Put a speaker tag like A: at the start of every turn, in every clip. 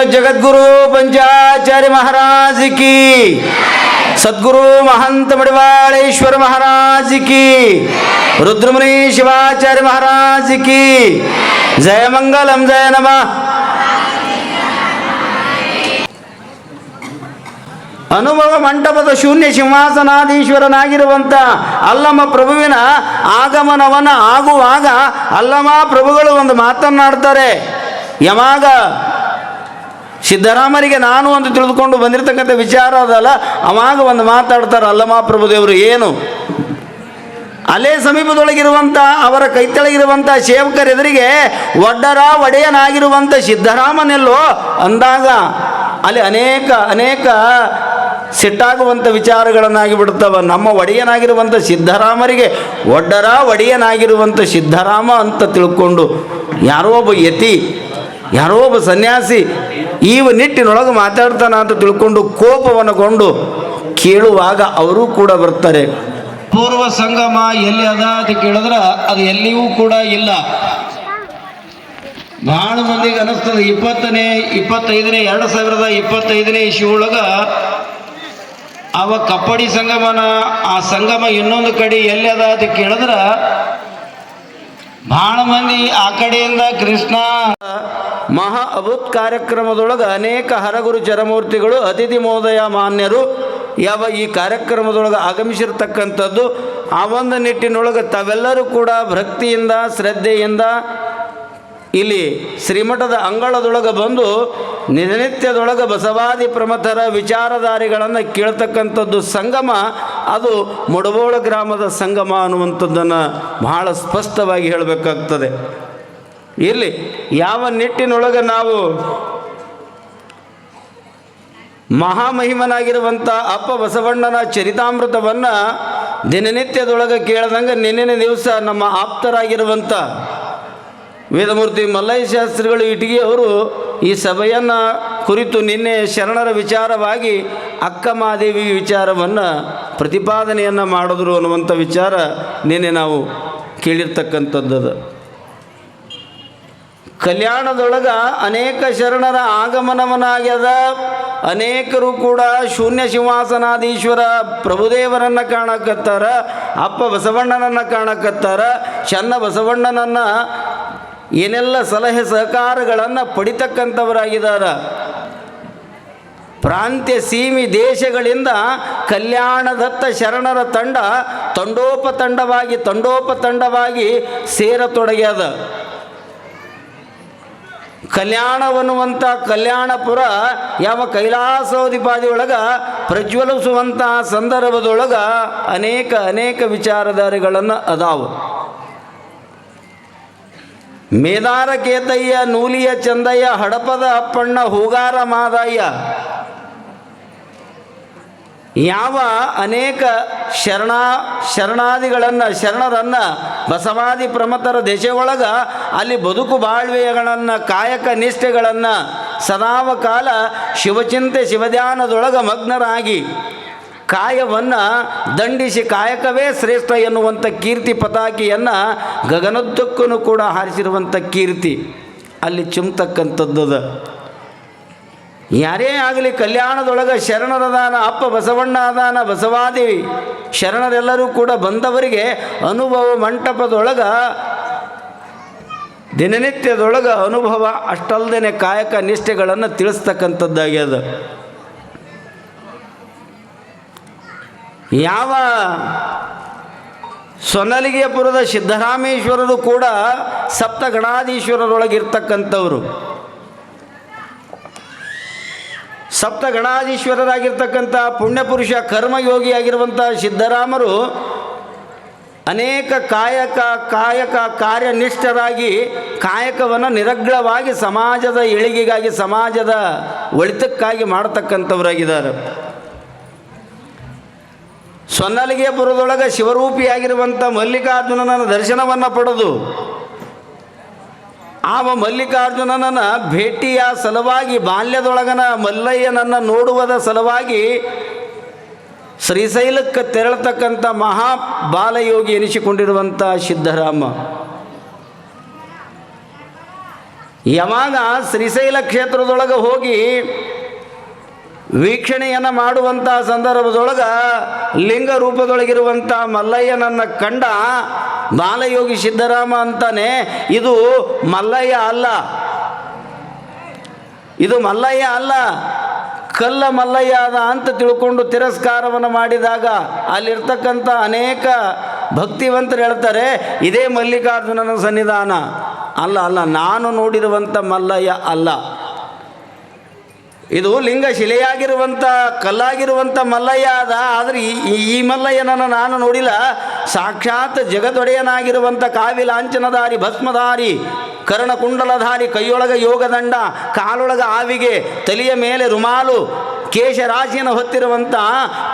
A: ಶ್ರೀಮದ್ ಜಗದ್ಗುರು ಪಂಚಾಚಾರ್ಯ ಮಹಾರಾಜ ಕಿ. ಸದ್ಗುರು ಮಹಂತ ಮಡಿವಾಳೇಶ್ವರ ಮಹಾರಾಜ್ ಕಿ. ರುದ್ರಮುನಿ ಶಿವಾಚಾರ್ಯ ಮಹಾರಾಜ್ ಕಿ. ಜಯ ಮಂಗಲಂ, ಜಯ ನಮಃ. ಅನುಭವ ಮಂಟಪದ ಶೂನ್ಯ ಸಿಂಹಾಸನಾಧೀಶ್ವರನಾಗಿರುವಂಥ ಅಲ್ಲಮ ಪ್ರಭುವಿನ ಆಗಮನವನ ಆಗುವಾಗ ಅಲ್ಲಮ ಪ್ರಭುಗಳು ಒಂದು ಮಾತನ್ನಾಡ್ತಾರೆ. ಯಮಾಗ ಸಿದ್ದರಾಮರಿಗೆ ನಾನು ಅಂತ ತಿಳಿದುಕೊಂಡು ಬಂದಿರತಕ್ಕಂಥ ವಿಚಾರ ಅದಲ್ಲ. ಅವಾಗ ಒಂದು ಮಾತಾಡ್ತಾರೆ ಅಲ್ಲಮ ಪ್ರಭುದೇವರು ಏನು? ಅಲೆ ಸಮೀಪದೊಳಗಿರುವಂಥ, ಅವರ ಕೈತಳಗಿರುವಂಥ ಸೇವಕರ ಎದುರಿಗೆ ಒಡ್ಡರ ಒಡೆಯನಾಗಿರುವಂಥ ಸಿದ್ದರಾಮನೆಲ್ಲೋ ಅಂದಾಗ ಅಲ್ಲಿ ಅನೇಕ ಅನೇಕ ಸಿಟ್ಟಾಗುವಂಥ ವಿಚಾರಗಳನ್ನಾಗಿ ಬಿಡುತ್ತವ. ನಮ್ಮ ಒಡೆಯನಾಗಿರುವಂಥ ಸಿದ್ದರಾಮರಿಗೆ ಒಡ್ಡರ ಒಡೆಯನಾಗಿರುವಂಥ ಸಿದ್ದರಾಮ ಅಂತ ತಿಳ್ಕೊಂಡು ಯಾರೋ ಒಬ್ಬ ಯತಿ, ಯಾರೋ ಒಬ್ಬ ಸನ್ಯಾಸಿ ಈವ ನಿಟ್ಟಿನೊಳಗೆ ಮಾತಾಡ್ತಾನ ಅಂತ ತಿಳ್ಕೊಂಡು ಕೋಪವನ್ನುಗೊಂಡು ಕೇಳುವಾಗ ಅವರೂ ಕೂಡ ಬರ್ತಾರೆ.
B: ಪೂರ್ವ ಸಂಗಮ ಎಲ್ಲಿ ಅದ ಅಂತ ಕೇಳಿದ್ರ ಅದು ಎಲ್ಲಿಯೂ ಕೂಡ ಇಲ್ಲ. ಬಹಳ ಮಂದಿಗೆ ಅನಿಸ್ತದೆ, ಇಪ್ಪತ್ತನೇ, ಇಪ್ಪತ್ತೈದನೇ, ಎರಡು ಸಾವಿರದ ಇಪ್ಪತ್ತೈದನೇ ಇಶು ಒಳಗ ಅವ ಕಪ್ಪಡಿ ಸಂಗಮನ, ಆ ಸಂಗಮ ಇನ್ನೊಂದು ಕಡೆ ಎಲ್ಲಿ ಅದ ಅಂತ ಕೇಳಿದ್ರ ಬಹಳ ಮಂದಿ ಆ ಕಡೆಯಿಂದ ಕೃಷ್ಣ.
A: ಮಹಾ ಅಭುತ್ ಕಾರ್ಯಕ್ರಮದೊಳಗೆ ಅನೇಕ ಹರಗುರು ಚರಮೂರ್ತಿಗಳು, ಅತಿಥಿ ಮಹೋದಯ ಮಾನ್ಯರು ಯಾವ ಈ ಕಾರ್ಯಕ್ರಮದೊಳಗೆ ಆಗಮಿಸಿರ್ತಕ್ಕಂಥದ್ದು, ಆ ಒಂದು ನಿಟ್ಟಿನೊಳಗೆ ತಾವೆಲ್ಲರೂ ಕೂಡ ಭಕ್ತಿಯಿಂದ, ಶ್ರದ್ಧೆಯಿಂದ ಇಲ್ಲಿ ಶ್ರೀಮಠದ ಅಂಗಳದೊಳಗೆ ಬಂದು ನಿತ್ಯದೊಳಗೆ ಬಸವಾದಿ ಪ್ರಮಥರ ವಿಚಾರಧಾರಿಗಳನ್ನು ಕೇಳ್ತಕ್ಕಂಥದ್ದು ಸಂಗಮ. ಅದು ಮುಡಬೋಳ ಗ್ರಾಮದ ಸಂಗಮ ಅನ್ನುವಂಥದ್ದನ್ನು ಬಹಳ ಸ್ಪಷ್ಟವಾಗಿ ಹೇಳಬೇಕಾಗ್ತದೆ. ಇಲ್ಲಿ ಯಾವ ನಿಟ್ಟಿನೊಳಗೆ ನಾವು ಮಹಾಮಹಿಮನಾಗಿರುವಂಥ ಅಪ್ಪ ಬಸವಣ್ಣನ ಚರಿತಾಮೃತವನ್ನು ದಿನನಿತ್ಯದೊಳಗೆ ಕೇಳ್ದಂಗೆ ನಿನ್ನೆ ದಿವಸ ನಮ್ಮ ಆಪ್ತರಾಗಿರುವಂಥ ವೇದಮೂರ್ತಿ ಮಲ್ಲಯ್ಯ ಶಾಸ್ತ್ರಿಗಳು ಇಟಿಗೆ ಅವರು ಈ ಸಭೆಯನ್ನು ಕುರಿತು ನಿನ್ನೆ ಶರಣರ ವಿಚಾರವಾಗಿ ಅಕ್ಕ ಮಹಾದೇವಿ ವಿಚಾರವನ್ನು ಪ್ರತಿಪಾದನೆಯನ್ನು ಮಾಡಿದ್ರು ಅನ್ನುವಂಥ ವಿಚಾರ ನಿನ್ನೆ ನಾವು ಕೇಳಿರ್ತಕ್ಕಂಥದ್ದು ಕಲ್ಯಾಣದೊಳಗೆ ಅನೇಕ ಶರಣರ ಆಗಮನವನಾಗ್ಯದ. ಅನೇಕರು ಕೂಡ ಶೂನ್ಯ ಶಿವಾಸನಾದೀಶ್ವರ ಪ್ರಭುದೇವರನ್ನು ಕಾಣಕತ್ತಾರ, ಅಪ್ಪ ಬಸವಣ್ಣನನ್ನು ಕಾಣಕತ್ತಾರ ಚನ್ನ ಬಸವಣ್ಣನನ್ನು ಏನೆಲ್ಲ ಸಲಹೆ ಸಹಕಾರಗಳನ್ನು ಪಡಿತಕ್ಕಂಥವರಾಗಿದ್ದಾರೆ? ಪ್ರಾಂತ್ಯ ಸೀಮಿ ದೇಶಗಳಿಂದ ಕಲ್ಯಾಣದತ್ತ ಶರಣರ ತಂಡ ತಂಡೋಪತಂಡವಾಗಿ ತಂಡೋಪತಂಡವಾಗಿ ಸೇರತೊಡಗ್ಯದ. ಕಲ್ಯಾಣವನ್ನುವಂಥ ಕಲ್ಯಾಣಪುರ ಯಾವ ಕೈಲಾಸೋದಿಪಾದಿ ಒಳಗೆ ಪ್ರಜ್ವಲಿಸುವಂಥ ಸಂದರ್ಭದೊಳಗ ಅನೇಕ ಅನೇಕ ವಿಚಾರಧಾರೆಗಳನ್ನು ಅದಾವು. ಮೇದಾರ ಕೇತಯ್ಯ ನೂಲಿಯ ಚಂದಯ್ಯ, ಹಡಪದ ಅಪ್ಪಣ್ಣ, ಹೂಗಾರ ಮಾದಯ್ಯ. ಯಾವ ಅನೇಕ ಶರಣ, ಶರಣಾದಿಗಳನ್ನು, ಶರಣರನ್ನು ಬಸವಾದಿ ಪ್ರಮತರ ದೇಶೆಯೊಳಗ ಅಲ್ಲಿ ಬದುಕು ಬಾಳ್ವೆಯಗಳನ್ನು, ಕಾಯಕ ನಿಷ್ಠೆಗಳನ್ನು ಸದಾವಕಾಲ ಶಿವಚಿಂತೆ ಶಿವಧ್ಯಾನದೊಳಗ ಮಗ್ನರಾಗಿ ಕಾಯವನ್ನು ದಂಡಿಸಿ ಕಾಯಕವೇ ಶ್ರೇಷ್ಠ ಎನ್ನುವಂಥ ಕೀರ್ತಿ ಪತಾಕಿಯನ್ನು ಗಗನದ್ದಕ್ಕೂ ಕೂಡ ಹಾರಿಸಿರುವಂಥ ಕೀರ್ತಿ ಅಲ್ಲಿ ಚಿಮ್ತಕ್ಕಂಥದ್ದದ. ಯಾರೇ ಆಗಲಿ ಕಲ್ಯಾಣದೊಳಗೆ ಶರಣರದಾನ, ಅಪ್ಪ ಬಸವಣ್ಣ ಅದಾನ ಬಸವಾದಿ ಶರಣರೆಲ್ಲರೂ ಕೂಡ ಬಂದವರಿಗೆ ಅನುಭವ ಮಂಟಪದೊಳಗ, ದಿನನಿತ್ಯದೊಳಗೆ ಅನುಭವ ಅಷ್ಟಲ್ದೇ ಕಾಯಕ ನಿಷ್ಠೆಗಳನ್ನು ತಿಳಿಸ್ತಕ್ಕಂಥದ್ದಾಗ್ಯದ. ಯಾವ ಸೊನ್ನಲಿಗೆಪುರದ ಸಿದ್ದರಾಮೇಶ್ವರರು ಕೂಡ ಸಪ್ತ ಗಣಾಧೀಶ್ವರರೊಳಗಿರ್ತಕ್ಕಂಥವ್ರು ಸಪ್ತ ಗಣಾಧೀಶ್ವರರಾಗಿರ್ತಕ್ಕಂಥ ಪುಣ್ಯಪುರುಷ ಕರ್ಮಯೋಗಿಯಾಗಿರುವಂಥ ಸಿದ್ದರಾಮರು ಅನೇಕ ಕಾಯಕ ಕಾಯಕ ಕಾರ್ಯನಿಷ್ಠರಾಗಿ ಕಾಯಕವನ್ನು ನಿರಗ್ಳವಾಗಿ ಸಮಾಜದ ಏಳಿಗೆಗಾಗಿ, ಸಮಾಜದ ಒಳಿತಕ್ಕಾಗಿ ಮಾಡತಕ್ಕಂಥವರಾಗಿದ್ದಾರೆ. ಸೊನ್ನಲಿಗೆಪುರದೊಳಗೆ ಶಿವರೂಪಿಯಾಗಿರುವಂಥ ಮಲ್ಲಿಕಾರ್ಜುನನ ದರ್ಶನವನ್ನು ಪಡೆದು, ಆವ ಮಲ್ಲಿಕಾರ್ಜುನನ ಭೇಟಿಯ ಸಲುವಾಗಿ ಬಾಲ್ಯದೊಳಗನ ಮಲ್ಲಯ್ಯನನ್ನು ನೋಡುವುದ ಸಲುವಾಗಿ ಶ್ರೀಶೈಲಕ್ಕೆ ತೆರಳತಕ್ಕಂಥ ಮಹಾ ಬಾಲಯೋಗಿ ಎನಿಸಿಕೊಂಡಿರುವಂಥ ಸಿದ್ಧರಾಮ. ಯಾವಾಗ ಶ್ರೀಶೈಲ ಕ್ಷೇತ್ರದೊಳಗೆ ಹೋಗಿ ವೀಕ್ಷಣೆಯನ್ನು ಮಾಡುವಂಥ ಸಂದರ್ಭದೊಳಗೆ ಲಿಂಗ ರೂಪದೊಳಗಿರುವಂಥ ಮಲ್ಲಯ್ಯನನ್ನು ಕಂಡ ಬಾಲಯೋಗಿ ಸಿದ್ದರಾಮ ಅಂತಾನೆ, ಇದು ಮಲ್ಲಯ್ಯ ಅಲ್ಲ. ಇದು ಮಲ್ಲಯ್ಯ ಅಲ್ಲ. ಕಲ್ಲ ಮಲ್ಲಯ್ಯ ಅದ ಅಂತ ತಿಳ್ಕೊಂಡು ತಿರಸ್ಕಾರವನ್ನು ಮಾಡಿದಾಗ ಅಲ್ಲಿರ್ತಕ್ಕಂಥ ಅನೇಕ ಭಕ್ತಿವಂತರು ಹೇಳ್ತಾರೆ, ಇದೇ ಮಲ್ಲಿಕಾರ್ಜುನನ ಸನ್ನಿಧಾನ. ಅಲ್ಲ ಅಲ್ಲ, ನಾನು ನೋಡಿರುವಂಥ ಮಲ್ಲಯ್ಯ ಅಲ್ಲ. ಇದು ಲಿಂಗ ಶಿಲೆಯಾಗಿರುವಂಥ ಕಲ್ಲಾಗಿರುವಂಥ ಮಲ್ಲಯ್ಯ ಅದ ಆದರೆ ಈ ಮಲ್ಲಯ್ಯನನ್ನು ನಾನು ನೋಡಿಲ್ಲ. ಸಾಕ್ಷಾತ್ ಜಗದೊಡೆಯನಾಗಿರುವಂಥ ಕಾವಿ ಲಾಂಛನಧಾರಿ ಭಸ್ಮಧಾರಿ, ಕರ್ಣಕುಂಡಲಧಾರಿ, ಕೈಯೊಳಗ ಯೋಗದಂಡ, ಕಾಲೊಳಗ ಆವಿಗೆ, ತಲೆಯ ಮೇಲೆ ರುಮಾಲು, ಕೇಶರಾಶಿಯನ್ನು ಹೊತ್ತಿರುವಂಥ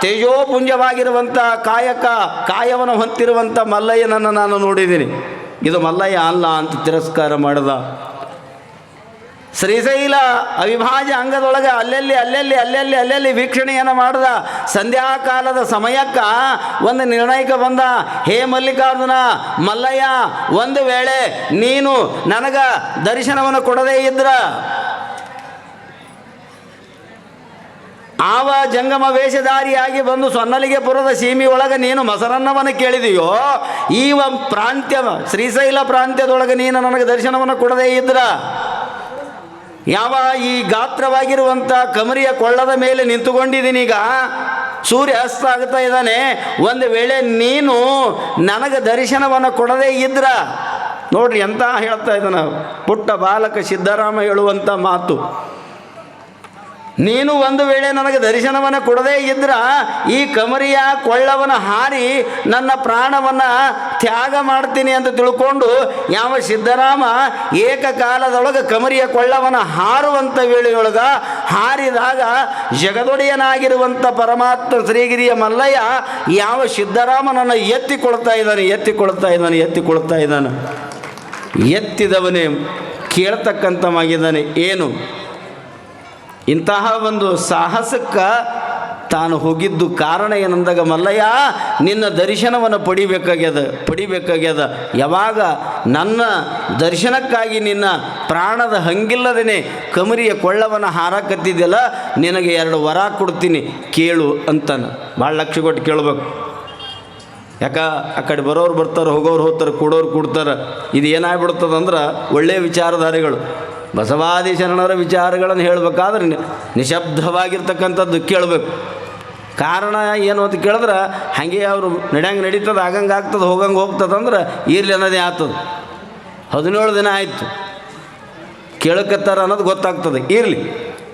A: ತೇಜೋಪುಂಜವಾಗಿರುವಂಥ ಕಾಯಕ, ಕಾಯವನ್ನು ಹೊತ್ತಿರುವಂಥ ಮಲ್ಲಯ್ಯನನ್ನು ನಾನು ನೋಡಿದ್ದೀನಿ. ಇದು ಮಲ್ಲಯ್ಯ ಅಲ್ಲ ಅಂತ ತಿರಸ್ಕಾರ ಮಾಡಿದ. ಶ್ರೀಶೈಲ ಅವಿಭಾಜ್ಯ ಅಂಗದೊಳಗೆ ಅಲ್ಲೆಲ್ಲಿ ಅಲ್ಲೆಲ್ಲಿ ಅಲ್ಲೆಲ್ಲಿ ಅಲ್ಲೆಲ್ಲಿ ವೀಕ್ಷಣೆಯನ್ನು ಮಾಡಿದ ಸಂಧ್ಯಾಕಾಲದ ಸಮಯಕ್ಕ ಒಂದು ನಿರ್ಣಯಕ್ಕೆ ಬಂದ, ಹೇ ಮಲ್ಲಿಕಾರ್ಜುನ, ಮಲ್ಲಯ್ಯ, ಒಂದು ವೇಳೆ ನೀನು ನನಗ ದರ್ಶನವನ್ನು ಕೊಡದೇ ಇದ್ರ, ಆವ ಜಂಗಮ ವೇಷಧಾರಿಯಾಗಿ ಬಂದು ಸೊನ್ನಲಿಗೆ ಪುರದ ಸೀಮಿ ಒಳಗೆ ನೀನು ಮೊಸರನ್ನವನ್ನು ಕೇಳಿದೆಯೋ ಈ ಪ್ರಾಂತ್ಯ, ಶ್ರೀಶೈಲ ಪ್ರಾಂತ್ಯದೊಳಗೆ ನೀನು ನನಗೆ ದರ್ಶನವನ್ನು ಕೊಡದೇ ಇದ್ರ ಯಾವ ಈ ಗಾತ್ರವಾಗಿರುವಂಥ ಕಮರಿಯ ಕೊಳ್ಳದ ಮೇಲೆ ನಿಂತುಕೊಂಡಿದ್ದೀನಿ ಈಗ. ಸೂರ್ಯ ಅಸ್ತ ಆಗ್ತಾ ಇದ್ದಾನೆ. ಒಂದು ವೇಳೆ ನೀನು ನನಗೆ ದರ್ಶನವನ್ನು ಕೊಡದೇ ಇದ್ರ. ನೋಡ್ರಿ ಎಂತ ಹೇಳ್ತಾ ಇದ್ದಾನ. ಪುಟ್ಟ ಬಾಲಕ ಸಿದ್ದರಾಮ ಹೇಳುವಂಥ ಮಾತು. ನೀನು ಒಂದು ವೇಳೆ ನನಗೆ ದರ್ಶನವನ್ನು ಕೊಡದೇ ಇದ್ರ ಈ ಕಮರಿಯ ಕೊಳ್ಳವನ ಹಾರಿ ನನ್ನ ಪ್ರಾಣವನ್ನು ತ್ಯಾಗ ಮಾಡ್ತೀನಿ ಅಂತ ತಿಳ್ಕೊಂಡು ಯಾವ ಸಿದ್ದರಾಮ ಏಕಕಾಲದೊಳಗೆ ಕಮರಿಯ ಕೊಳ್ಳವನ ಹಾರುವಂಥ ವೇಳೆಯೊಳಗ ಹಾರಿದಾಗ ಜಗದೊಡೆಯನಾಗಿರುವಂಥ ಪರಮಾತ್ಮ ಶ್ರೀಗಿರಿಯ ಮಲ್ಲಯ್ಯ ಯಾವ ಸಿದ್ದರಾಮನನ್ನು ಎತ್ತಿಕೊಳ್ತಾ ಇದ್ದಾನೆ ಎತ್ತಿಕೊಳ್ತಾ ಇದ್ದಾನೆ ಎತ್ತಿಕೊಳ್ತಾ ಇದ್ದಾನೆ. ಎತ್ತಿದವನೇ ಕೇಳ್ತಕ್ಕಂಥವಾಗಿದ್ದಾನೆ ಏನು? ಇಂತಹ ಒಂದು ಸಾಹಸಕ್ಕೆ ತಾನು ಹೋಗಿದ್ದು ಕಾರಣ ಏನಂದಾಗ, ಮಲ್ಲಯ್ಯ, ನಿನ್ನ ದರ್ಶನವನ್ನು ಪಡಿಬೇಕಾಗ್ಯದ ಪಡಿಬೇಕಾಗ್ಯದ. ಯಾವಾಗ ನನ್ನ ದರ್ಶನಕ್ಕಾಗಿ ನಿನ್ನ ಪ್ರಾಣದ ಹಂಗಿಲ್ಲದೇ ಕಮರಿಯ ಕೊಳ್ಳವನ್ನು ಹಾರಕತ್ತಿದ್ದೆಲ್ಲ ನಿನಗೆ ಎರಡು ವರ ಕೊಡ್ತೀನಿ, ಕೇಳು ಅಂತಾನೆ. ಭಾಳ ಲಕ್ಷ ಕೊಟ್ಟು ಕೇಳ್ಬೇಕು. ಯಾಕ, ಆ ಕಡೆ ಬರೋರು ಬರ್ತಾರೆ, ಹೋಗೋರು ಹೋಗ್ತಾರೆ, ಕೊಡೋರು ಕೊಡ್ತಾರೆ. ಇದು ಏನಾಗ್ಬಿಡ್ತದಂದ್ರೆ ಒಳ್ಳೆಯ ವಿಚಾರಧಾರೆಗಳು. ಬಸವಾದಿ ಶರಣರ ವಿಚಾರಗಳನ್ನು ಹೇಳಬೇಕಾದ್ರೆ ನಿಶಬ್ದವಾಗಿರ್ತಕ್ಕಂಥದ್ದು ಕೇಳಬೇಕು. ಕಾರಣ ಏನು ಅಂತ ಕೇಳಿದ್ರೆ, ಹಾಗೆ ಅವರು ನಡ್ಯಂಗೆ ನಡೀತದೆ, ಆಗಂಗೆ ಆಗ್ತದೆ, ಹೋಗಂಗೆ ಹೋಗ್ತದಂದ್ರೆ ಇರ್ಲಿ ಅನ್ನೋದೇ ಆಗ್ತದೆ ಹದಿನೇಳು ದಿನ ಆಯಿತು. ಕೇಳಕತ್ತಾರ ಅನ್ನೋದು ಗೊತ್ತಾಗ್ತದೆ. ಇರಲಿ.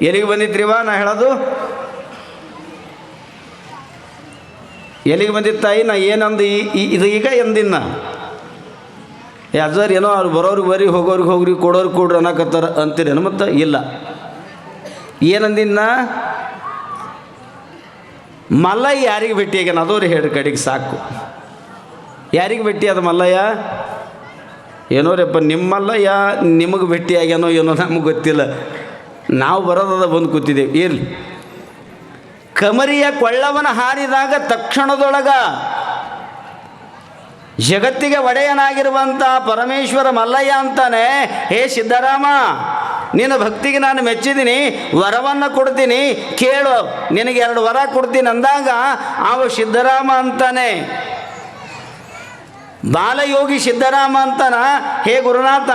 A: ಎಲ್ಲಿಗೆ ಬಂದಿದ್ರಿವಾ ನಾ ಹೇಳೋದು. ಎಲ್ಲಿಗೆ ಬಂದಿತ್ತಾಯಿ ನಾ ಏನಂದು ಇದು ಈಗ ಎಂದಿನ ಅಜ್ಜಾರ್ ಏನೋ ಅವ್ರು ಬರೋರಿಗೆ ಬರೀ, ಹೋಗೋರಿಗೆ ಹೋಗ್ರಿ, ಕೊಡೋರಿಗೆ ಕೊಡ್ರಿ ಅನ್ನಕತ್ತಾರ ಅಂತೀರೇನು? ಮತ್ತು ಇಲ್ಲ. ಏನಂದಿನ ಮಲ್ಲಯ್ಯ ಯಾರಿಗೆ ಭೇಟಿಯಾಗ್ಯಾನ ಅದವ್ರಿ ಹೇಳಿ ಕಡೆಗೆ ಸಾಕು. ಯಾರಿಗೆ ಭೇಟಿ ಅದ ಮಲ್ಲಯ್ಯ? ಏನೋ ರೀಪ್ಪ ನಿಮ್ಮಲ್ಲಯ್ಯ ನಿಮಗೆ ನಿಮಗೆ ಭೇಟಿಯಾಗ್ಯಾನೋ ಏನೋ ನಮಗೆ ಗೊತ್ತಿಲ್ಲ. ನಾವು ಬರೋದದ ಬಂದು ಕೂತಿದ್ದೇವೆ ಇರಲಿ. ಕಮರಿಯ ಕೊಳ್ಳವನ ಹಾರಿದಾಗ ತಕ್ಷಣದೊಳಗ ಜಗತ್ತಿಗೆ ಒಡೆಯನಾಗಿರುವಂಥ ಪರಮೇಶ್ವರ ಮಲ್ಲಯ್ಯ ಅಂತಾನೆ, ಹೇ ಸಿದ್ದರಾಮ, ನಿನ್ನ ಭಕ್ತಿಗೆ ನಾನು ಮೆಚ್ಚಿದ್ದೀನಿ ವರವನ್ನು ಕೊಡ್ತೀನಿ, ಕೇಳು, ನಿನಗೆ ಎರಡು ವರ ಕೊಡ್ತೀನಿ ಅಂದಾಗ ಅವ ಸಿದ್ದರಾಮ ಅಂತಾನೆ. ಬಾಲಯೋಗಿ ಸಿದ್ದರಾಮ ಅಂತಾನ, ಹೇ ಗುರುನಾಥ,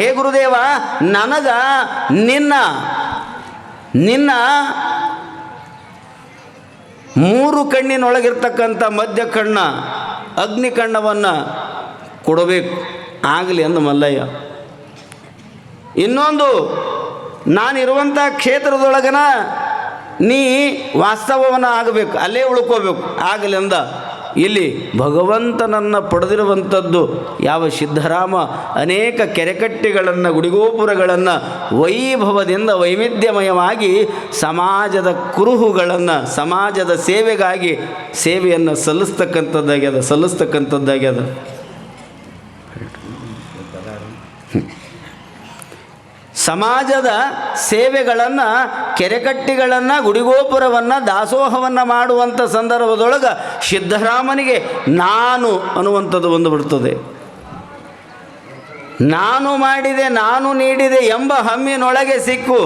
A: ಹೇ ಗುರುದೇವ, ನನಗ ನಿನ್ನ ನಿನ್ನ ಮೂರು ಕಣ್ಣಿನೊಳಗಿರ್ತಕ್ಕಂಥ ಮಧ್ಯ ಕಣ್ಣ ಅಗ್ನಿ ಕಣ್ಣವನ್ನು ಕೊಡಬೇಕು. ಆಗಲಿ ಅಂದ ಮಲ್ಲಯ್ಯ. ಇನ್ನೊಂದು ನಾನಿರುವಂಥ ಕ್ಷೇತ್ರದೊಳಗನ ನೀ ವಾಸ್ತವವನ್ನು ಆಗಬೇಕು, ಅಲ್ಲೇ ಉಳ್ಕೋಬೇಕು. ಆಗಲಿ ಅಂದ. ಇಲ್ಲಿ ಭಗವಂತನನ್ನು ಪಡೆದಿರುವಂಥದ್ದು ಯಾವ ಸಿದ್ಧರಾಮ ಅನೇಕ ಕೆರೆಕಟ್ಟೆಗಳನ್ನು, ಗುಡಿಗೋಪುರಗಳನ್ನು, ವೈಭವದಿಂದ ವೈವಿಧ್ಯಮಯವಾಗಿ ಸಮಾಜದ ಕುರುಹುಗಳನ್ನು, ಸಮಾಜದ ಸೇವೆಗಾಗಿ ಸೇವೆಯನ್ನು ಸಲ್ಲಿಸ್ತಕ್ಕಂಥದ್ದಾಗ್ಯದ ಸಲ್ಲಿಸ್ತಕ್ಕಂಥದ್ದಾಗ್ಯದ. ಸಮಾಜದ ಸೇವೆಗಳನ್ನು, ಕೆರೆಕಟ್ಟಿಗಳನ್ನು, ಗುಡಿಗೋಪುರವನ್ನು, ದಾಸೋಹವನ್ನು ಮಾಡುವಂಥ ಸಂದರ್ಭದೊಳಗೆ ಸಿದ್ಧರಾಮನಿಗೆ ನಾನು ಅನ್ನುವಂಥದ್ದು ಒಂದು ಬಿಡ್ತದೆ ನಾನು ಮಾಡಿದೆ, ನಾನು ನೀಡಿದೆ ಎಂಬ ಹಮ್ಮಿನೊಳಗೆ ಸಿಕ್ಕು.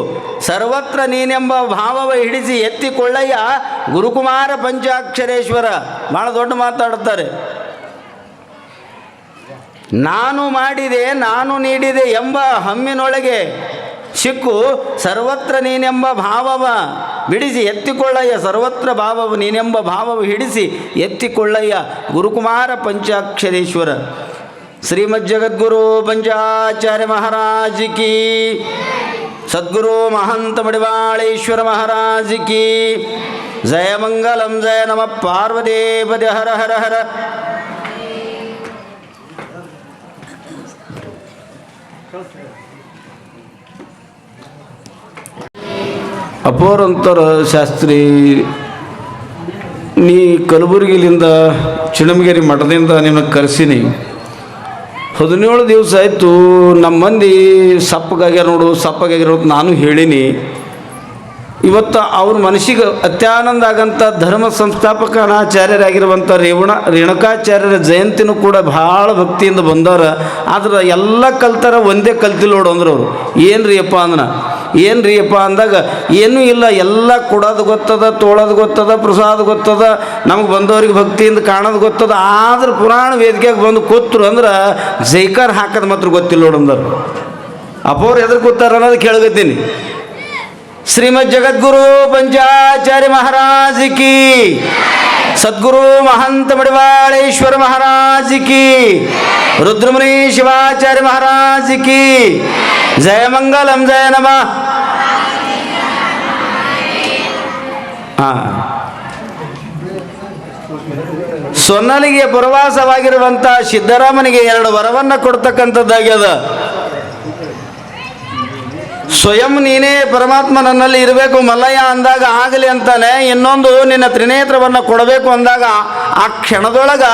A: ಸರ್ವತ್ರ ನೀನೆಂಬ ಭಾವವ ಹಿಡಿಸಿ ಎತ್ತಿಕೊಳ್ಳಯ್ಯ ಗುರುಕುಮಾರ ಪಂಚಾಕ್ಷರೇಶ್ವರ. ಭಾಳ ದೊಡ್ಡ ಮಾತಾಡುತ್ತಾರೆ ನಾನು ಮಾಡಿದೆ, ನಾನು ನೀಡಿದೆ ಎಂಬ ಹಮ್ಮಿನೊಳಗೆ ಸಿಕ್ಕು, ಸರ್ವತ್ರ ನೀನೆಂಬ ಭಾವವ ಬಿಡಿಸಿ, ಎತ್ತಿಕೊಳ್ಳಯ್ಯ, ಸರ್ವತ್ರ ಭಾವವ ನೀನೆಂಬ ಭಾವವ ಹಿಡಿಸಿ, ಎತ್ತಿಕೊಳ್ಳಯ್ಯ ಗುರುಕುಮಾರ ಪಂಚಾಕ್ಷರೇಶ್ವರ. ಶ್ರೀಮದ್ ಜಗದ್ಗುರು ಪಂಚಾಚಾರ್ಯ ಮಹಾರಾಜ್ ಕಿ. ಸದ್ಗುರು ಮಹಂತ ಮಡಿವಾಳೇಶ್ವರ ಮಹಾರಾಜ್ ಕಿ. ಜಯ ಮಂಗಲಂ ಜಯ ನಮ ಪಾರ್ವದೇಪದೆ ಹರ ಹರ ಹರ. ಅಪೋರಂತರ ಶಾಸ್ತ್ರಿ, ನೀ ಕಲಬುರಗಿಲಿಂದ ಚಿಣಮಗೇರಿ ಮಠದಿಂದ ನಿನ್ನ ಕರೆಸೀನಿ. ಹದಿನೇಳು ದಿವಸ ಆಯಿತು ನಮ್ಮ ಮಂದಿ ಸಪ್ಪಗಾಗ್ಯಾರ ನೋಡು ಸಪ್ಪಗಾಗಿರೋದು ನಾನು ಹೇಳೀನಿ. ಇವತ್ತು ಅವ್ರ ಮನಸ್ಸಿಗೆ ಅತ್ಯಾನಂದ ಆಗಂಥ ಧರ್ಮ ಸಂಸ್ಥಾಪಕನಾಚಾರ್ಯರಾಗಿರುವಂಥ ರೇವಣ, ರೇಣುಕಾಚಾರ್ಯರ ಜಯಂತಿನೂ ಕೂಡ ಭಾಳ ಭಕ್ತಿಯಿಂದ ಬಂದವ್ರ. ಆದ್ರೆ ಎಲ್ಲ ಕಲ್ತಾರ ಒಂದೇ ಕಲ್ತಿಲ್ಲ ನೋಡು ಅಂದ್ರೆ ಅವರು. ಏನು ರೀ ಅಪ್ಪ ಅಂದ್ರೆ ಏನು ರೀ ಅಪ್ಪ ಅಂದಾಗ ಏನೂ ಇಲ್ಲ, ಎಲ್ಲ ಕೊಡೋದು ಗೊತ್ತದ, ತೋಳೋದು ಗೊತ್ತದ, ಪ್ರಸಾದ ಗೊತ್ತದ, ನಮ್ಗೆ ಬಂದವ್ರಿಗೆ ಭಕ್ತಿಯಿಂದ ಕಾಣೋದು ಗೊತ್ತದ. ಆದ್ರೆ ಪುರಾಣ ವೇದಿಕೆಗೆ ಬಂದು ಕೂತ್ರು ಅಂದ್ರೆ ಜೈಕಾರ ಹಾಕೋದು ಮಾತ್ರ ಗೊತ್ತಿಲ್ಲ ನೋಡಂದರು ಅಪ್ಪವ್ರು ಎದುರು ಕೂತಾರ ಅನ್ನೋದು ಕೇಳಗತ್ತೀನಿ. ಶ್ರೀಮದ್ ಜಗದ್ಗುರು ಪಂಚಾಚಾರ್ಯ ಮಹಾರಾಜ್ ಕಿ. ಸದ್ಗುರು ಮಹಂತ ಮಡಿವಾಳೇಶ್ವರ ಮಹಾರಾಜ್ ಕಿ. ರುದ್ರಮುನಿ ಶಿವಾಚಾರ್ಯ ಮಹಾರಾಜ್ ಕಿ. ಜಯ ಮಂಗಲಂ, ಜಯ ನಮ. ಸೊನ್ನಲಿಗೆ ಪ್ರವಾಸವಾಗಿರುವಂಥ ಸಿದ್ದರಾಮನಿಗೆ ಎರಡು ವರವನ್ನು ಕೊಡ್ತಕ್ಕಂಥದ್ದಾಗ್ಯದ ಸ್ವಯಂ ನೀನೇ ಪರಮಾತ್ಮ ನನ್ನಲ್ಲಿ ಇರಬೇಕು, ಮಲ್ಲಯ್ಯ ಅಂದಾಗ ಆಗಲಿ ಅಂತಾನೆ ಇನ್ನೊಂದು ನಿನ್ನ ತ್ರಿನೇತ್ರವನ್ನು ಕೊಡಬೇಕು ಅಂದಾಗ ಆ ಕ್ಷಣದೊಳಗ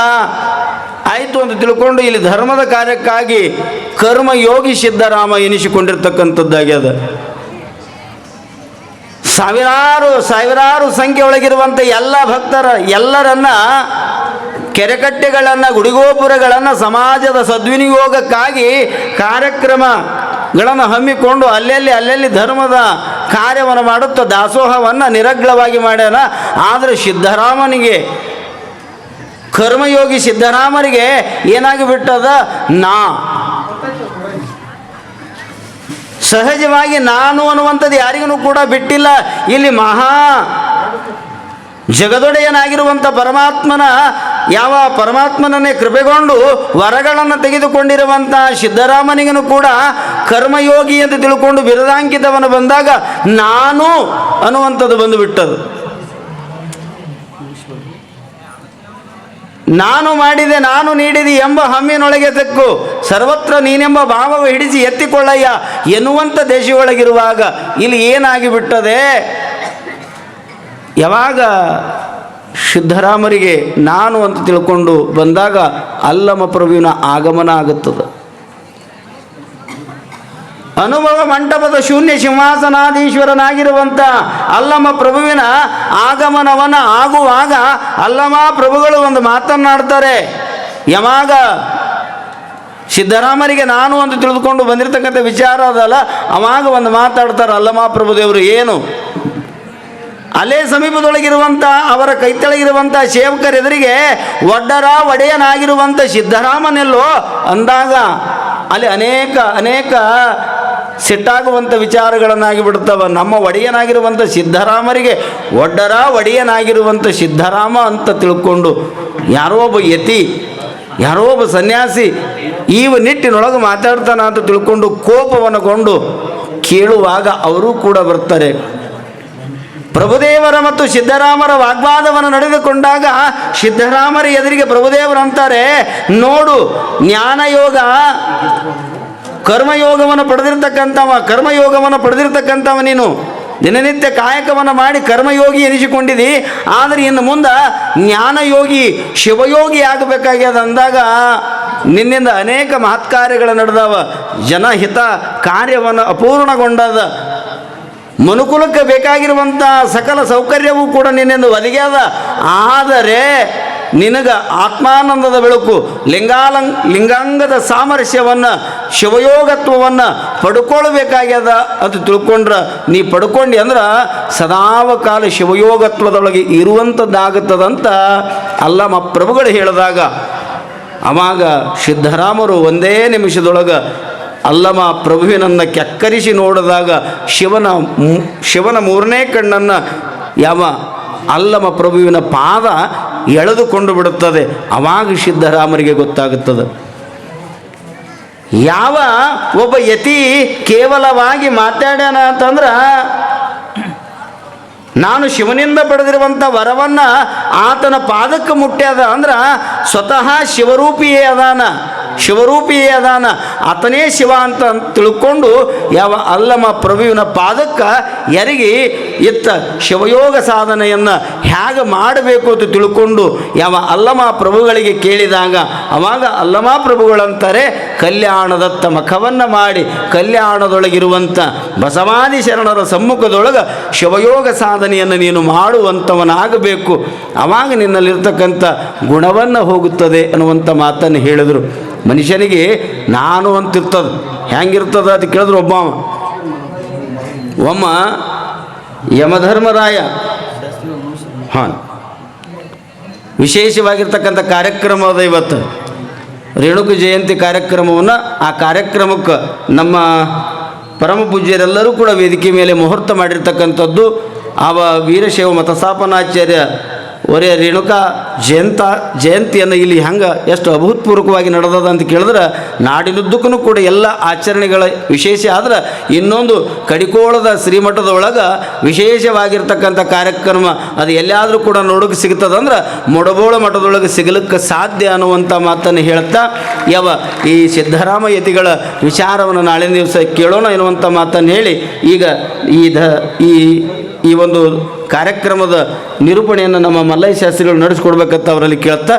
A: ಆಯಿತು ಅಂತ ತಿಳ್ಕೊಂಡು ಇಲ್ಲಿ ಧರ್ಮದ ಕಾರ್ಯಕ್ಕಾಗಿ ಕರ್ಮ ಯೋಗಿ ಸಿದ್ದರಾಮ ಎನಿಸಿಕೊಂಡಿರ್ತಕ್ಕಂಥದ್ದಾಗ್ಯದ ಸಾವಿರಾರು ಸಾವಿರಾರು ಸಂಖ್ಯೆ ಒಳಗಿರುವಂಥ ಎಲ್ಲ ಭಕ್ತರ ಎಲ್ಲರನ್ನ ಕೆರೆಕಟ್ಟೆಗಳನ್ನು, ಗುಡಿಗೋಪುರಗಳನ್ನು ಸಮಾಜದ ಸದ್ವಿನಿಯೋಗಕ್ಕಾಗಿ ಕಾರ್ಯಕ್ರಮಗಳನ್ನು ಹಮ್ಮಿಕೊಂಡು ಅಲ್ಲಲ್ಲಿ ಅಲ್ಲಲ್ಲಿ ಧರ್ಮದ ಕಾರ್ಯವನ್ನು ಮಾಡುತ್ತಾ ದಾಸೋಹವನ್ನು ನಿರಗ್ಳವಾಗಿ ಮಾಡ್ಯಾನ, ಆದರೆ ಸಿದ್ಧರಾಮನಿಗೆ, ಕರ್ಮಯೋಗಿ ಸಿದ್ಧರಾಮನಿಗೆ ಏನಾಗಿ ಬಿಟ್ಟದ? ನಾ. ಸಹಜವಾಗಿ ನಾನು ಅನ್ನುವಂಥದ್ದು ಯಾರಿಗೂ ಕೂಡ ಬಿಟ್ಟಿಲ್ಲ. ಇಲ್ಲಿ ಮಹಾ ಜಗದೊಡೆಯನಾಗಿರುವಂಥ ಪರಮಾತ್ಮನ, ಯಾವ ಪರಮಾತ್ಮನನ್ನೇ ಕೃಪೆಗೊಂಡು ವರಗಳನ್ನು ತೆಗೆದುಕೊಂಡಿರುವಂಥ ಸಿದ್ದರಾಮನಿಗೂ ಕೂಡ ಕರ್ಮಯೋಗಿ ಅಂತ ತಿಳ್ಕೊಂಡು ಬಿರದಾಂಕಿತವನ್ನು ಬಂದಾಗ ನಾನು ಅನ್ನುವಂಥದ್ದು ಬಂದು ಬಿಟ್ಟದು ನಾನು ಮಾಡಿದೆ, ನಾನು ನೀಡಿದೆ ಎಂಬ ಹಮ್ಮಿನೊಳಗೆ ತಕ್ಕು, ಸರ್ವತ್ರ ನೀನೆಂಬ ಭಾವವ ಹಿಡಿಸಿ ಎತ್ತಿಕೊಳ್ಳಯ್ಯ ಎನ್ನುವಂಥ ದೇಶಿಯೊಳಗಿರುವಾಗ ಇಲ್ಲಿ ಏನಾಗಿ ಬಿಟ್ಟದೆ? ಯಾವಾಗ ಸಿದ್ಧರಾಮರಿಗೆ ನಾನು ಅಂತ ತಿಳ್ಕೊಂಡು ಬಂದಾಗ ಅಲ್ಲಮ ಪ್ರಭುವಿನ ಆಗಮನ ಆಗುತ್ತದೆ. ಅನುಭವ ಮಂಟಪದ ಶೂನ್ಯ ಸಿಂಹಾಸನಾಧೀಶ್ವರನಾಗಿರುವಂಥ ಅಲ್ಲಮ ಪ್ರಭುವಿನ ಆಗಮನವನ ಆಗುವಾಗ ಅಲ್ಲಮ್ಮ ಪ್ರಭುಗಳು ಒಂದು ಮಾತನ್ನಾಡ್ತಾರೆ. ಯಮಾಗ ಸಿದ್ದರಾಮರಿಗೆ ನಾನು ಅಂತ ತಿಳಿದುಕೊಂಡು ಬಂದಿರತಕ್ಕಂಥ ವಿಚಾರ ಅದಲ್ಲ. ಅವಾಗ ಒಂದು ಮಾತಾಡ್ತಾರೆ ಅಲ್ಲಮ ಪ್ರಭುದೇವರು ಏನು? ಅಲ್ಲೇ ಸಮೀಪದೊಳಗಿರುವಂಥ ಅವರ ಕೈತಳಗಿರುವಂಥ ಸೇವಕರ ಎದುರಿಗೆ ಒಡ್ಡರ ಒಡೆಯನಾಗಿರುವಂಥ ಸಿದ್ದರಾಮನೆಲ್ಲೋ ಅಂದಾಗ ಅಲ್ಲಿ ಅನೇಕ ಅನೇಕ ಸಿಟ್ಟಾಗುವಂಥ ವಿಚಾರಗಳನ್ನಾಗಿ ಬಿಡುತ್ತವ ನಮ್ಮ ಒಡೆಯನಾಗಿರುವಂಥ ಸಿದ್ಧರಾಮರಿಗೆ ಒಡ್ಡರ ಒಡೆಯನಾಗಿರುವಂಥ ಸಿದ್ಧರಾಮ ಅಂತ ತಿಳ್ಕೊಂಡು ಯಾರೋ ಒಬ್ಬ ಯತಿ, ಯಾರೋ ಒಬ್ಬ ಸನ್ಯಾಸಿ ಈವ ನಿಟ್ಟಿನೊಳಗೆ ಮಾತಾಡ್ತಾನ ಅಂತ ತಿಳ್ಕೊಂಡು ಕೋಪವನ್ನು ಕೊಂಡು ಕೇಳುವಾಗ ಅವರೂ ಕೂಡ ಬರ್ತಾರೆ. ಪ್ರಭುದೇವರ ಮತ್ತು ಸಿದ್ಧರಾಮರ ವಾಗ್ವಾದವನ್ನು ನಡೆದುಕೊಂಡಾಗ ಸಿದ್ಧರಾಮರ ಎದುರಿಗೆ ಪ್ರಭುದೇವರು ಅಂತಾರೆ ನೋಡು, ಜ್ಞಾನಯೋಗ ಕರ್ಮಯೋಗವನ್ನು ಪಡೆದಿರ್ತಕ್ಕಂಥವ ಕರ್ಮಯೋಗವನ್ನು ಪಡೆದಿರ್ತಕ್ಕಂಥವ ನೀನು. ದಿನನಿತ್ಯ ಕಾಯಕವನ್ನು ಮಾಡಿ ಕರ್ಮಯೋಗಿ ಎನಿಸಿಕೊಂಡಿದ್ದಿ ಆದರೆ ಇನ್ನು ಮುಂದೆ ಜ್ಞಾನಯೋಗಿ, ಶಿವಯೋಗಿ ಆಗಬೇಕಾಗ್ಯದ ಅಂದಾಗ ನಿನ್ನಿಂದ ಅನೇಕ ಮಹತ್ಕಾರ್ಯಗಳು ನಡೆದವ. ಜನಹಿತ ಕಾರ್ಯವನ್ನು ಅಪೂರ್ಣಗೊಂಡದ ಮನುಕುಲಕ್ಕೆ ಬೇಕಾಗಿರುವಂಥ ಸಕಲ ಸೌಕರ್ಯವೂ ಕೂಡ ನಿನ್ನಿಂದ ಒದಗ್ಯಾದ. ಆದರೆ ನಿನಗ ಆತ್ಮಾನಂದದ ಬೆಳಕು, ಲಿಂಗಾಲಂ, ಲಿಂಗಾಂಗದ ಸಾಮರಸ್ಯವನ್ನು ಶಿವಯೋಗತ್ವವನ್ನು ಪಡ್ಕೊಳ್ಬೇಕಾಗ್ಯದ ಅಂತ ತಿಳ್ಕೊಂಡ್ರೆ ನೀ ಪಡ್ಕೊಂಡು ಅಂದ್ರೆ ಸದಾವ ಕಾಲ ಶಿವಯೋಗತ್ವದೊಳಗೆ ಇರುವಂಥದ್ದಾಗುತ್ತದಂತ ಅಲ್ಲಮ ಪ್ರಭುಗಳು ಹೇಳಿದಾಗ. ಅವಾಗ ಸಿದ್ಧರಾಮರು ಒಂದೇ ನಿಮಿಷದೊಳಗೆ ಅಲ್ಲಮ ಪ್ರಭುವಿನನ್ನು ಕೆಕ್ಕರಿಸಿ ನೋಡಿದಾಗ ಶಿವನ ಶಿವನ ಮೂರನೇ ಕಣ್ಣನ್ನು ಯಾವ ಅಲ್ಲಮ ಪ್ರಭುವಿನ ಪಾದ ಎಳೆದುಕೊಂಡು ಬಿಡುತ್ತದೆ. ಅವಾಗ ಸಿದ್ಧರಾಮರಿಗೆ ಗೊತ್ತಾಗುತ್ತದೆ. ಯಾವ ಒಬ್ಬ ಯತಿ ಕೇವಲವಾಗಿ ಮಾತಾಡ್ಯಾನ ಅಂತಂದ್ರೆ, ನಾನು ಶಿವನಿಂದ ಪಡೆದಿರುವಂಥ ವರವನ್ನು ಆತನ ಪಾದಕ್ಕೆ ಮುಟ್ಟ್ಯಾದ ಅಂದ್ರೆ ಸ್ವತಃ ಶಿವರೂಪಿಯೇ ಅದಾನ. ಶಿವರೂಪಿಯೇ ಅದಾನ. ಆತನೇ ಶಿವ ಅಂತ ತಿಳ್ಕೊಂಡು ಯಾವ ಅಲ್ಲಮ ಪ್ರಭುವಿನ ಪಾದಕ್ಕೆ ಎರಗಿ ಇತ್ತ ಶಿವಯೋಗ ಸಾಧನೆಯನ್ನು ಹೇಗೆ ಮಾಡಬೇಕು ಅಂತ ತಿಳ್ಕೊಂಡು ಯಾವ ಅಲ್ಲಮ ಪ್ರಭುಗಳಿಗೆ ಕೇಳಿದಾಗ, ಅವಾಗ ಅಲ್ಲಮ ಪ್ರಭುಗಳಂತಾರೆ, ಕಲ್ಯಾಣದತ್ತ ಮಖವನ್ನು ಮಾಡಿ ಕಲ್ಯಾಣದೊಳಗಿರುವಂಥ ಬಸವಾದಿ ಶರಣರ ಸಮ್ಮುಖದೊಳಗೆ ಶಿವಯೋಗ ಸಾಧನೆಯನ್ನು ನೀನು ಮಾಡುವಂಥವನಾಗಬೇಕು ಅವಾಗ ನಿನ್ನಲ್ಲಿರ್ತಕ್ಕಂಥ ಗುಣವನ್ನು ಹೋಗುತ್ತದೆ ಅನ್ನುವಂಥ ಮಾತನ್ನು ಹೇಳಿದರು. ಮನುಷ್ಯನಿಗೆ ನಾನು ಅಂತಿರ್ತದ. ಹೆಂಗಿರ್ತದ ಅದು ಕೇಳಿದ್ರು ಒಬ್ಬ ಒಮ್ಮ ಯಮಧರ್ಮರಾಯ. ಹಾಂ. ವಿಶೇಷವಾಗಿರ್ತಕ್ಕಂಥ ಕಾರ್ಯಕ್ರಮ ಅದ ಇವತ್ತು. ರೇಣುಕು ಜಯಂತಿ ಕಾರ್ಯಕ್ರಮವನ್ನು ಆ ಕಾರ್ಯಕ್ರಮಕ್ಕೆ ನಮ್ಮ ಪರಮ ಪೂಜ್ಯರೆಲ್ಲರೂ ಕೂಡ ವೇದಿಕೆ ಮೇಲೆ ಮುಹೂರ್ತ ಮಾಡಿರ್ತಕ್ಕಂಥದ್ದು ಆವ ವೀರಶೈವ ಮತಸ್ಥಾಪನಾಚಾರ್ಯ ಒರೆ ರೇಣುಕಾ, ಜಯಂತ, ಜಯಂತಿಯನ್ನು ಇಲ್ಲಿ ಹೆಂಗೆ ಎಷ್ಟು ಅಭೂತಪೂರ್ವಕವಾಗಿ ನಡೆದದ ಅಂತ ಕೇಳಿದ್ರೆ, ನಾಡಿನುದ್ದಕ್ಕೂ ಕೂಡ ಎಲ್ಲ ಆಚರಣೆಗಳ ವಿಶೇಷ ಆದ್ರೆ ಇನ್ನೊಂದು ಕಡಿಕೋಳದ ಶ್ರೀಮಠದ ಒಳಗೆ ವಿಶೇಷವಾಗಿರ್ತಕ್ಕಂಥ ಕಾರ್ಯಕ್ರಮ ಅದು ಎಲ್ಲಾದರೂ ಕೂಡ ನೋಡೋಕೆ ಸಿಗ್ತದಂದ್ರೆ ಮೊಡಬೋಳ ಮಠದೊಳಗೆ ಸಿಗಲಿಕ್ಕೆ ಸಾಧ್ಯ ಅನ್ನುವಂಥ ಮಾತನ್ನು ಹೇಳ್ತಾ, ಯಾವ ಈ ಸಿದ್ದರಾಮ ಯತಿಗಳ ವಿಚಾರವನ್ನು ನಾಳಿನ ದಿವಸ ಕೇಳೋಣ ಎನ್ನುವಂಥ ಮಾತನ್ನು ಹೇಳಿ, ಈಗ ಈ ಈ ಒಂದು ಕಾರ್ಯಕ್ರಮದ ನಿರೂಪಣೆಯನ್ನು ನಮ್ಮ ಮಲ್ಲಯ್ಯ ಶಾಸ್ತ್ರಿಗಳು ನಡೆಸ್ಕೊಡ್ಬೇಕಂತ ಅವರಲ್ಲಿ ಕೇಳ್ತಾ